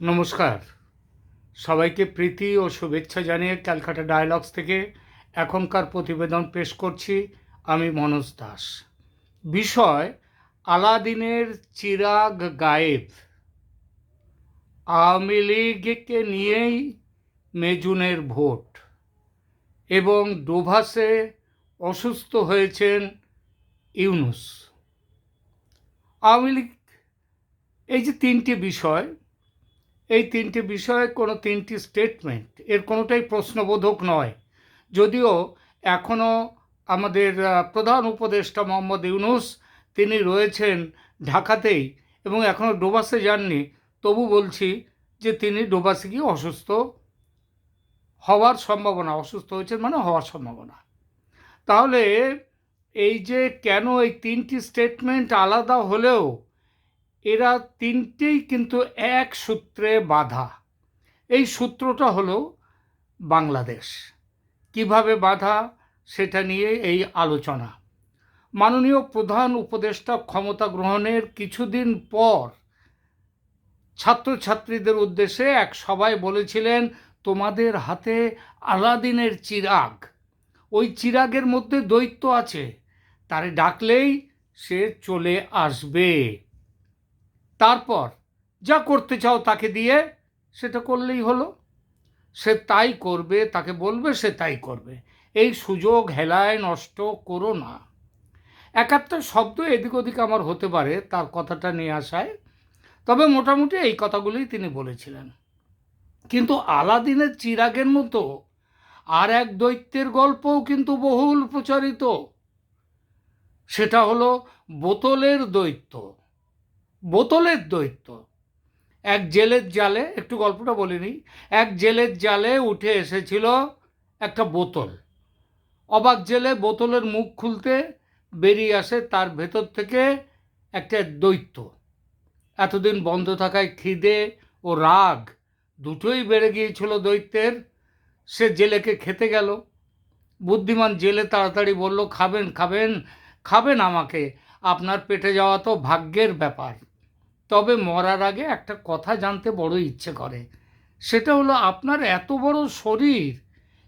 নমস্কার। সবাইকে প্রীতি ও শুভেচ্ছা জানিয়ে ক্যালকাটা ডায়ালগস থেকে এখনকার প্রতিবেদন পেশ করছি আমি মনোজ দাস। বিষয়, আলাদিনের চিরাগ গায়েব। আওয়ামী লীগকে নিয়েই মেজুনের ভোট এবং ডোভাসে অসুস্থ হয়েছেন ইউনুস। আওয়ামী লীগ, এই যে তিনটি বিষয় এই তিনটি বিষয়ে কোনো তিনটি স্টেটমেন্ট এর কোনোটাই প্রশ্নবোধক নয়। যদিও এখনও আমাদের প্রধান উপদেষ্টা মোহাম্মদ ইউনুস, তিনি রয়েছেন ঢাকাতেই এবং এখনও ডোবাসে যাননি। তবু বলছি যে তিনি ডোবাসে গিয়ে অসুস্থ হওয়ার সম্ভাবনা, অসুস্থ হয়েছেন মানে হওয়ার সম্ভাবনা। তাহলে এই যে কেন এই তিনটি স্টেটমেন্ট আলাদা হলেও এরা তিনটেই কিন্তু এক সূত্রে বাধা। এই সূত্রটা হলো বাংলাদেশ। কীভাবে বাধা সেটা নিয়ে এই আলোচনা। মাননীয় প্রধান উপদেষ্টা ক্ষমতা গ্রহণের কিছুদিন পর ছাত্রছাত্রীদের উদ্দেশ্যে এক সভায় বলেছিলেন, তোমাদের হাতে আলাদিনের চিরাগ। ওই চিরাগের মধ্যে দৈত্য আছে। তারে ডাকলেই সে চলে আসবে। তারপর যা করতে চাও তাকে দিয়ে সেটা করলেই হলো। সে তাই করবে, তাকে বলবে, সে তাই করবে। এই সুযোগ, হেলায়, নষ্ট করো না। এক একটা শব্দ এদিক ওদিক আমার হতে পারে, তার কথাটা নিয়ে আসায়। তবে মোটামুটি এই কথাগুলোই তিনি বলেছিলেন। কিন্তু আলাদিনের চিরাগের মতো আর এক দৈত্যের গল্পও কিন্তু বহুল প্রচারিত। সেটা হলো বোতলের দৈত্য। বোতলের দৈত্য। এক জেলের জালে, একটু গল্পটা বলিনি এক জেলের জালে উঠে এসেছিল একটা বোতল। অবাক জেলে বোতলের মুখ খুলতে বেরিয়ে আসে তার ভেতর থেকে একটা দৈত্য। এতদিন বন্ধ থাকায় খিদে ও রাগ দুটোই বেড়ে গিয়েছিল দৈত্যের। সে জেলেকে খেতে গেল। বুদ্ধিমান জেলে তাড়াতাড়ি বলল, খাবেন খাবেন খাবেন আমাকে। আপনার পেটে যাওয়া তো ভাগ্যের ব্যাপার। তবে মরার আগে একটা কথা জানতে বড় ইচ্ছে করে। সেটা হলো, আপনার এত বড় শরীর,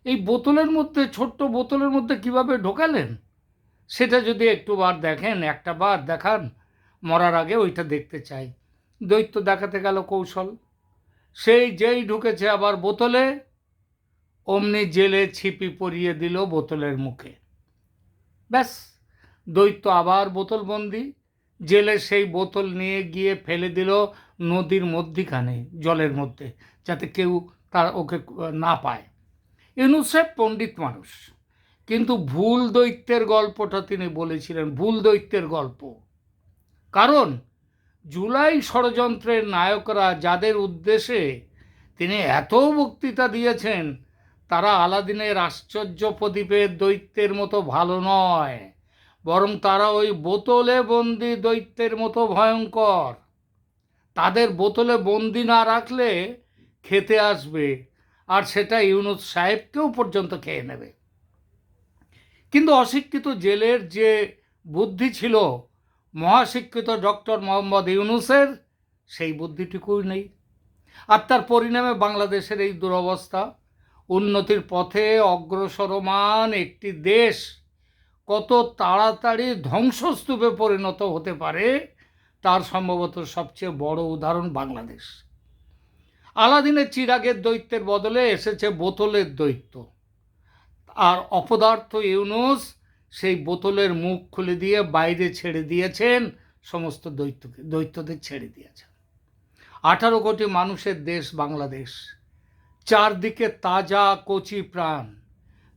এই বোতলের মধ্যে, ছোট্ট বোতলের মধ্যে কীভাবে ঢোকালেন? সেটা যদি একটু বার দেখেন, একটা বার দেখান, মরার আগে ওইটা দেখতে চাই। দৈত্য দেখাতে গেল কৌশল। সেই যেই ঢুকেছে আবার বোতলে, অমনি জেলে ছিপি পরিয়ে দিল বোতলের মুখে। ব্যাস, দৈত্য আবার বোতল বোতলবন্দি। জেলে সেই বোতল নিয়ে গিয়ে ফেলে দিল নদীর মধ্যিখানে, জলের মধ্যে, যাতে কেউ তার ওকে না পায়। ইউনুস সাহেব পণ্ডিত মানুষ, কিন্তু ভুল দৈত্যের গল্পটা তিনি বলেছিলেন, ভুল দৈত্যের গল্প। কারণ জুলাই ষড়যন্ত্রের নায়করা যাদের উদ্দেশ্যে তিনি এত বক্তৃতা দিয়েছেন, তারা আলাদিনের আশ্চর্য প্রদীপের দৈত্যের মতো ভালো নয়। বরং তারা ওই বোতলে বন্দি দৈত্যের মতো ভয়ঙ্কর। তাদের বোতলে বন্দি না রাখলে খেতে আসবে, আর সেটা ইউনুস সাহেবকেও পর্যন্ত খেয়ে নেবে। কিন্তু অশিক্ষিত জেলের যে বুদ্ধি ছিল, মহাশিক্ষিত ডক্টর মোহাম্মদ ইউনুসের, সেই বুদ্ধিটুকুই নেই। আর তার পরিণামে বাংলাদেশের এই দুরবস্থা, উন্নতির পথে অগ্রসরমান একটি দেশ কত তাড়াতাড়ি ধ্বংসস্তূপে পরিণত হতে পারে, তার সম্ভবত সবচেয়ে বড় উদাহরণ বাংলাদেশ। আলাদিনের চিরাগের দৈত্যের বদলে এসেছে বোতলের দৈত্য। আর অপদার্থ ইউনুস সেই বোতলের মুখ খুলে দিয়ে বাইরে ছেড়ে দিয়েছেন, সমস্ত দৈত্যকে দৈত্যদের ছেড়ে দিয়েছেন। আঠারো কোটি মানুষের দেশ বাংলাদেশ। চারদিকে তাজা কচি প্রাণ।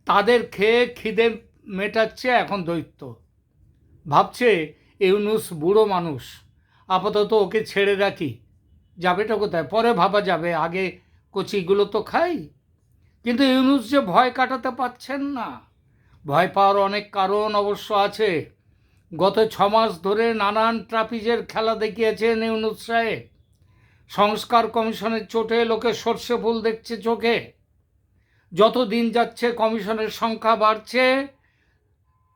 তাদের খেয়ে খিদে মেটাচ্ছে এখন দৈত্য। ভাবছে, ইউনুস বুড়ো মানুষ, আপাতত ওকে ছেড়ে রাখি যাবেটা কোথায়? পরে ভাবা যাবে, আগে কচিগুলো তো খাই। কিন্তু ইউনুস যে ভয় কাটাতে পারছেন না। ভয় পাওয়ার অনেক কারণ অবশ্য আছে। গত ছ মাস ধরে নানান ট্রাপিজের খেলা দেখিয়েছেন ইউনুস সাহেব। সংস্কার কমিশনের চোটে লোকে সর্ষে ফুল দেখছে চোখে। যত দিন যাচ্ছে, কমিশনের সংখ্যা বাড়ছে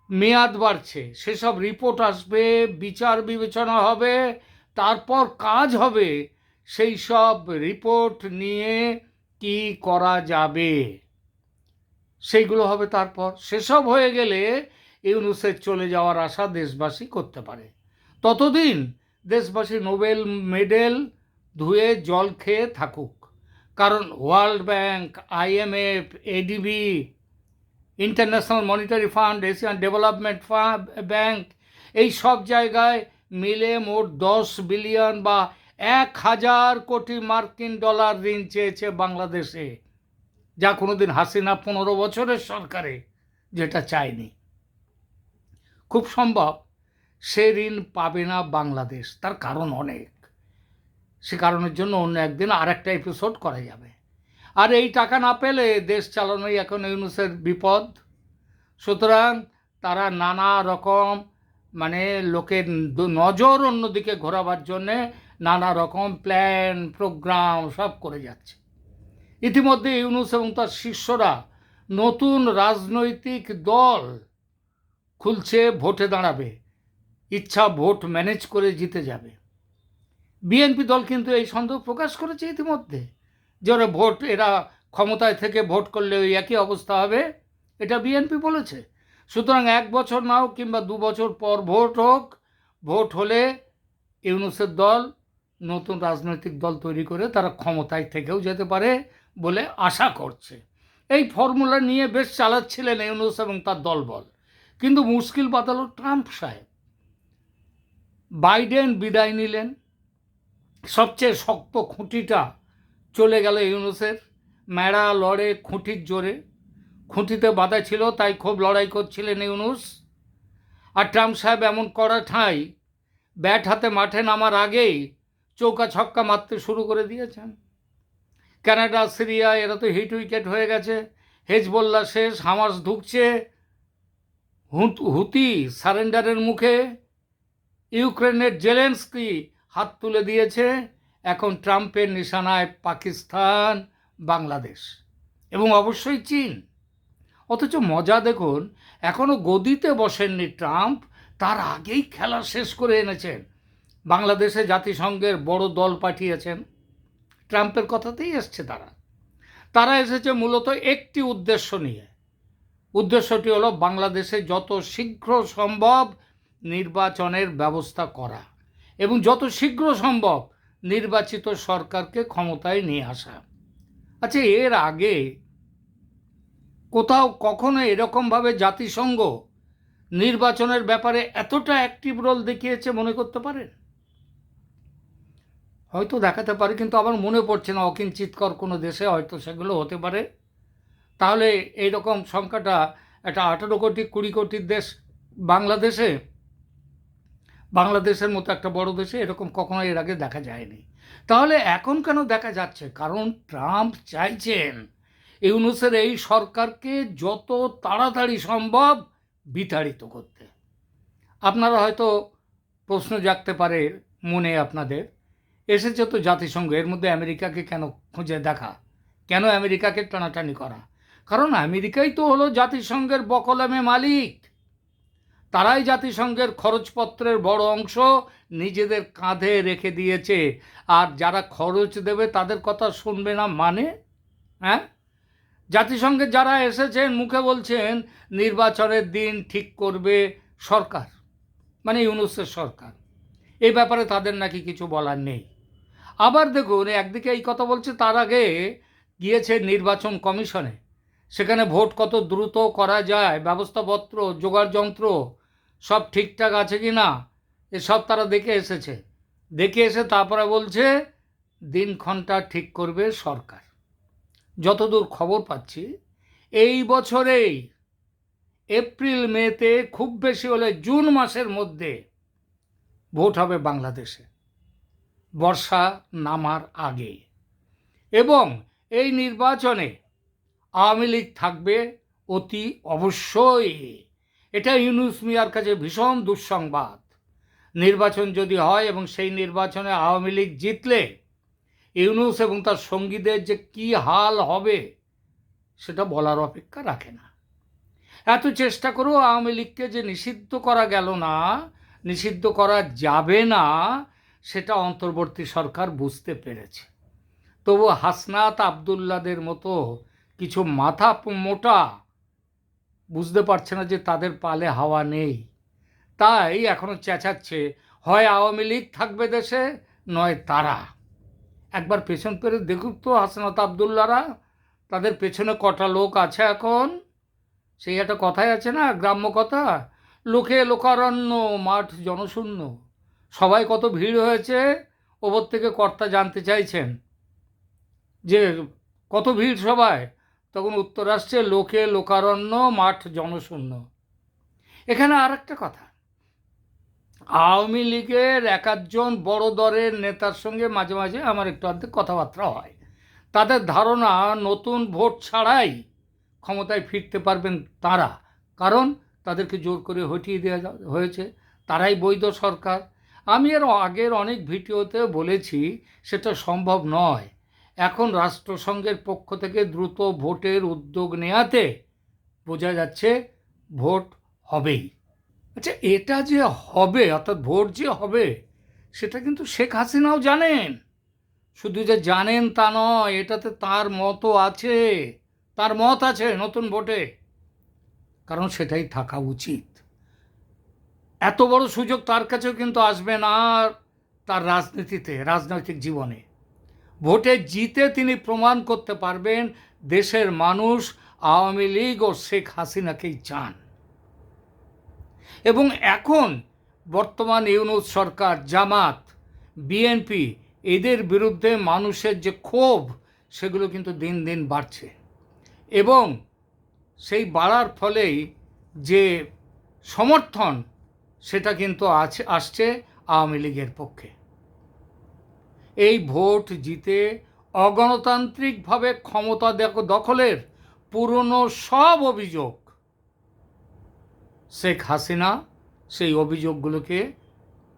মেয়াদ বাড়ছে। সেসব রিপোর্ট আসবে, বিচার বিবেচনা হবে, তারপর কাজ হবে। সেই সব রিপোর্ট নিয়ে কি করা যাবে? সেইগুলো হবে তারপর। সেসব হয়ে গেলে ইউনুসের চলে যাওয়ার আশা দেশবাসী করতে পারে। ততদিন দেশবাসী নোবেল মেডেল ধুয়ে জল খেয়ে থাকুক। কারণ world bank IMF ADB international monetary fund Asian development bank এই সব জায়গায় মিলে মোট দশ বিলিয়ন বা এক হাজার কোটি মার্কিন ডলার ঋণ চেয়েছে বাংলাদেশে, যা কোনোদিন হাসিনা পনেরো বছরের সরকারে যেটা চায়নি। খুব সম্ভব সে ঋণ পাবে না বাংলাদেশ, তার কারণ অনেক। সে কারণের জন্য অন্য একদিন আর একটা এপিসোড করা যাবে। আর এই টাকা না পেলে দেশ চালানোই এখন ইউনুসের বিপদ। সুতরাং তারা নানা রকম মানে লোকের নজর অন্যদিকে ঘোরাবার জন্যে নানা রকম প্ল্যান, প্রোগ্রাম সব করে যাচ্ছে। ইতিমধ্যে ইউনুস এবং তার শিষ্যরা নতুন রাজনৈতিক দল খুলছে, ভোটে দাঁড়াবে, ইচ্ছা ভোট ম্যানেজ করে জিতে যাবে। বিএনপি দল কিন্তু এই সন্দেহ প্রকাশ করেছে ইতিমধ্যে। ওরা ভোট, এরা ক্ষমতায় থেকে ভোট করলে ওই একই অবস্থা হবে, এটা বিএনপি বলেছে। সুতরাং এক বছর নাও কিংবা দু বছর পর ভোট হোক, ভোট হলে ইউনুসের দল, নতুন রাজনৈতিক দল তৈরি করে তারা ক্ষমতায় থেকেও যেতে পারে বলে আশা করছে। এই ফর্মুলা নিয়ে বেশ চালাচ্ছিলেন ইউনুস এবং তার দলবল। কিন্তু মুশকিল বাদালো ট্রাম্প সাহেব। বাইডেন বিদায় নিলেন। সবচেয়ে শক্ত খুঁটিটা চলে গেল ইউনুসের। ম্যাড়া লড়ে খুঁটির জোরে। খুঁটিতে বাধা ছিল, তাই খুব লড়াই করছিলেন ইউনুস। আর ট্রাম্প সাহেব এমন করা ঠাঁই, ব্যাট হাতে মাঠে নামার আগেই চৌকা ছক্কা মারতে শুরু করে দিয়েছেন। কানাডা সিরিয়া, এরা তো হিট উইকেট হয়ে গেছে। হেজবল্লা শেষ, হামাস ঢুকছে। হুত- হুতি সারেন্ডারের মুখে। ইউক্রেনের জেলেন্সকি হাত তুলে দিয়েছে। এখন ট্রাম্পের নিশানায় পাকিস্তান, বাংলাদেশ এবং অবশ্যই চীন। অথচ মজা দেখুন এখনও গদিতে বসেননি ট্রাম্প, তার আগেই খেলা শেষ করে এনেছেন। বাংলাদেশে জাতিসংঘের বড় দল পাঠিয়েছেন। ট্রাম্পের কথাতেই এসছে তারা। তারা এসেছে মূলত একটি উদ্দেশ্য নিয়ে। উদ্দেশ্যটি হলো বাংলাদেশে যত শীঘ্র সম্ভব নির্বাচনের ব্যবস্থা করা এবং যত শীঘ্র সম্ভব নির্বাচিত সরকারকে ক্ষমতায় নিয়ে আসা। আচ্ছা এর আগে কোথাও কখনো এরকমভাবে জাতিসংঘ নির্বাচনের ব্যাপারে এতটা অ্যাক্টিভ রোল দেখিয়েছে মনে করতে পারেন? হয়তো দেখাতে পারে, কিন্তু আমার মনে পড়ছে না। অকিঞ্চিতকর কোনো দেশে হয়তো সেগুলো হতে পারে। তাহলে এই রকম সংখ্যাটা একটা আঠেরো কোটি, কুড়ি কোটির দেশ বাংলাদেশে বাংলাদেশের মতো একটা বড় দেশে এরকম কখনো এর আগে দেখা যায়নি। তাহলে এখন কেন দেখা যাচ্ছে? কারণ ট্রাম্প চাইছেন ইউনুসের এই সরকারকে যত তাড়াতাড়ি সম্ভব বিতাড়িত করতে। আপনারা হয়তো প্রশ্ন জাগতে পারে মনে আপনাদের, এসেছে তো জাতিসংঘ, এর মধ্যে আমেরিকাকে কেন খুঁজে দেখা? কেন আমেরিকাকে টানাটানি করা? কারণ আমেরিকাই তো হলো জাতিসংঘের বকলামে মালিক। তারাই জাতিসংঘের খরচপত্রের বড় অংশ নিজেদের কাঁধে রেখে দিয়েছে। আর যারা খরচ দেবে তাদের কথা শুনবে না মানে? হ্যাঁ? জাতিসংঘে যারা এসেছেন, মুখে বলছেন, নির্বাচনের দিন ঠিক করবে সরকার মানে ইউনুসের সরকার। এই ব্যাপারে তাদের নাকি কিছু বলার নেই। আবার দেখুন, একদিকে এই কথা বলছে, তার আগে গিয়েছে নির্বাচন কমিশনে। সেখানে ভোট কত দ্রুত করা যায়, ব্যবস্থাপত্র জোগাড় যন্ত্র সব ঠিকঠাক আছে কি না? এসব তারা দেখে এসেছে। দেখে এসে তারপরে বলছে, দিনক্ষণটা ঠিক করবে সরকার। যতদূর খবর পাচ্ছি, এই বছরেই এপ্রিল মেতে খুব বেশি হলে জুন মাসের মধ্যে ভোট হবে বাংলাদেশে। বর্ষা নামার আগে। এবং এই নির্বাচনে আওয়ামী লীগ থাকবে অতি অবশ্যই। এটা ইউনুস মিয়ার কাছে ভীষণ দুঃসংবাদ। নির্বাচন যদি হয় এবং সেই নির্বাচনে আওয়ামী লীগ জিতলে, ইউনুস এবং তার সঙ্গীদের যে কি হাল হবে, সেটা বলার অপেক্ষা রাখে না। এত চেষ্টা করেও আওয়ামী লীগকে যে নিষিদ্ধ করা গেল না, নিষিদ্ধ করা যাবে না, সেটা অন্তর্বর্তী সরকার বুঝতে পেরেছে। তবু হাসনাত আবদুল্লাদের মতো কিছু মাথা মোটা বুঝতে পারছে না যে তাদের পালে হাওয়া নেই। তাই এখনও চেঁচাচ্ছে, হয় আওয়ামী লীগ থাকবে দেশে, নয় তারা। একবার পেছন পেরে দেখুক তো হাসনাত আবদুল্লারা তাদের পেছনে কটা লোক আছে এখন? সেই একটা কথাই আছে না, গ্রাম্য কথা? লোকে লোকারণ্য, মাঠ জনশূন্য। সবাই কত ভিড় হয়েছে, ওপর থেকে কর্তা জানতে চাইছেন যে কত ভিড় সবাই? তখন উত্তর আসছে, লোকে লোকারণ্য, মাঠ জনশূন্য। এখানে আর একটা কথা। আওয়ামী লীগের এক একজন বড় দরের নেতার সঙ্গে মাঝে মাঝে আমার একটু অর্ধেক কথাবার্তা হয়। তাদের ধারণা, নতুন ভোট ছাড়াই ক্ষমতায় ফিরতে পারবেন তারা। কারণ তাদেরকে জোর করে হটিয়ে দেওয়া হয়েছে। তারাই বৈধ সরকার। আমি এর আগের অনেক ভিডিওতে বলেছি, সেটা সম্ভব নয়। এখন রাষ্ট্রসংঘের পক্ষ থেকে দ্রুত ভোটের উদ্যোগ নেয়াতে বোঝা যাচ্ছে ভোট হবেই। আচ্ছা এটা যে হবে, অর্থাৎ ভোট যে হবে, সেটা কিন্তু শেখ হাসিনাও জানেন। শুধু যে জানেন তা নয়, এটাতে তার মতও আছে, তার মত আছে নতুন ভোটে। কারণ সেটাই থাকা উচিত। এত বড় সুযোগ তার কাছেও কিন্তু আসবে না তার রাজনীতিতে, রাজনৈতিক জীবনে। ভোটে জিতে তিনি প্রমাণ করতে পারবেন দেশের মানুষ আওয়ামী লীগ ও শেখ হাসিনাকেই চান। এবং এখন বর্তমান ইউনুস সরকার, জামাত, বিএনপি এদের বিরুদ্ধে মানুষের যে ক্ষোভ, সেগুলো কিন্তু দিন দিন বাড়ছে। এবং সেই বাড়ার ফলেই যে সমর্থন, সেটা কিন্তু আছে, আসছে আওয়ামী লীগের পক্ষে। এই ভোট জিতে অগণতান্ত্রিকভাবে ক্ষমতা দেখ- দখলের পুরনো সব অভিযোগ। শেখ হাসিনা সেই অভিযোগগুলোকে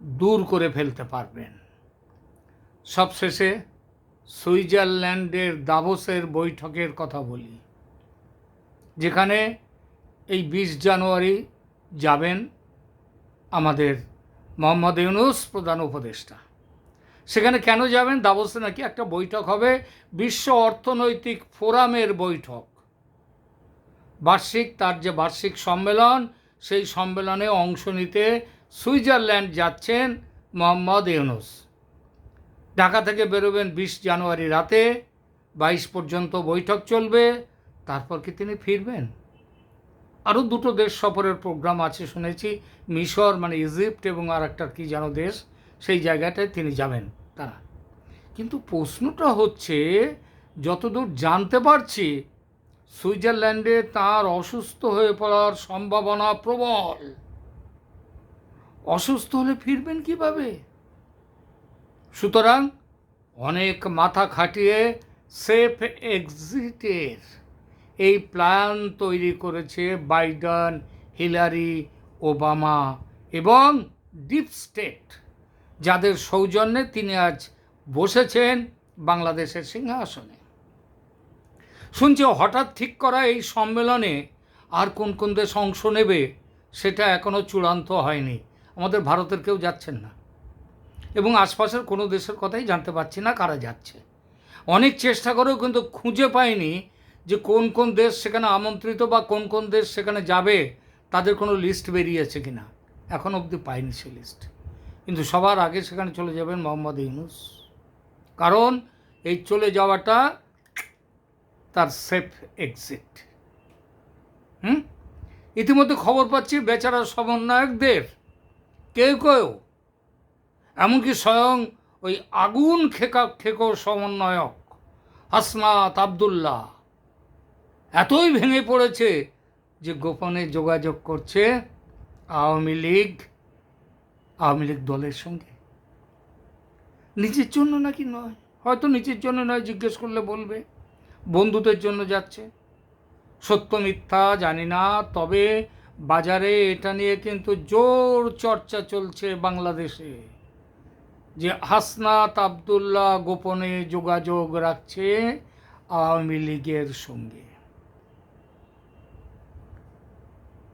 দূর করে ফেলতে পারবেন। সবশেষে সুইজারল্যান্ডের দাভোসের বৈঠকের কথা বলি, যেখানে এই বিশ জানুয়ারি যাবেন আমাদের মোহাম্মদ ইউনুস প্রধান উপদেষ্টা। সেখানে কেন যাবেন? দাভোসে নাকি একটা বৈঠক হবে। বিশ্ব অর্থনৈতিক ফোরামের বৈঠক। বার্ষিক, তার যে বার্ষিক সম্মেলন, সেই সম্মেলনে অংশ নিতে সুইজারল্যান্ড যাচ্ছেন মোহাম্মদ ইউনুস। ঢাকা থেকে বেরোবেন বিশ জানুয়ারি রাতে। বাইশ পর্যন্ত বৈঠক চলবে। তারপর কি তিনি ফিরবেন? আরও দুটো দেশ সফরের প্রোগ্রাম আছে শুনেছি। মিশর মানে ইজিপ্ট এবং আর একটা কী যেন দেশ, সেই জায়গাটায় তিনি যাবেন। তারা। কিন্তু প্রশ্নটা হচ্ছে, যতদূর জানতে পারছি, সুইজারল্যান্ডে তার অসুস্থ হয়ে পড়ার সম্ভাবনা প্রবল। অসুস্থ হলে ফিরবেন কীভাবে? সুতরাং অনেক মাথা খাটিয়ে সেফ এক্সিটের এই প্ল্যান তৈরি করেছে বাইডেন, হিলারি, ওবামা এবং ডিপ স্টেট। যাদের সৌজন্যে তিনি আজ বসেছেন বাংলাদেশের সিংহাসনে। শুনছি হঠাৎ ঠিক করা এই সম্মেলনে আর কোন কোন দেশ অংশ নেবে সেটা এখনও চূড়ান্ত হয়নি। আমাদের ভারতের কেউ যাচ্ছেন না। এবং আশপাশের কোনো দেশের কথাই জানতে পারছি না কারা যাচ্ছে। অনেক চেষ্টা করেও কিন্তু খুঁজে পাইনি যে কোন কোন দেশ সেখানে আমন্ত্রিত বা কোন কোন দেশ সেখানে যাবে, তাদের কোনো লিস্ট বেরিয়েছে কিনা। এখন অবধি পাইনি সেই লিস্ট। কিন্তু সবার আগে সেখানে চলে যাবেন মোহাম্মদ ইউনুস। কারণ এই চলে যাওয়াটা তার সেফ এক্সিট হুম? ইতিমধ্যে খবর পাচ্ছি বেচারা সমন্বয়কদের, কেউ কেউ, এমনকি স্বয়ং ওই আগুন খেকা খেকো সমন্বয়ক হাসনাত আবদুল্লাহ, এতই ভেঙে পড়েছে যে গোপনে যোগাযোগ করছে আওয়ামী লীগ আওয়ামী লীগ দলের সঙ্গে। নিজের জন্য নাকি নয়? হয়তো নিজের জন্য নয়, জিজ্ঞেস করলে বলবে। বন্ধুদের জন্য যাচ্ছে। সত্য মিথ্যা জানি না, তবে বাজারে এটা নিয়ে কিন্তু জোর চর্চা চলছে বাংলাদেশে। যে হাসনাত আবদুল্লাহ গোপনে যোগাযোগ রাখছে আওয়ামী লীগের সঙ্গে।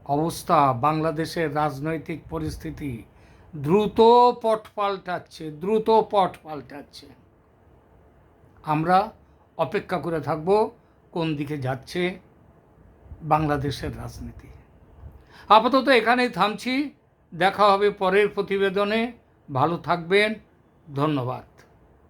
অবস্থা, বাংলাদেশের রাজনৈতিক পরিস্থিতি। দ্রুত পট পাল্টাচ্ছে, দ্রুত পট পাল্টাচ্ছে। আমরা অপেক্ষা করে থাকব কোন দিকে যাচ্ছে বাংলাদেশের রাজনীতি। আপাতত এখানেই থামছি, দেখা হবে পরের প্রতিবেদনে। ভালো থাকবেন, ধন্যবাদ।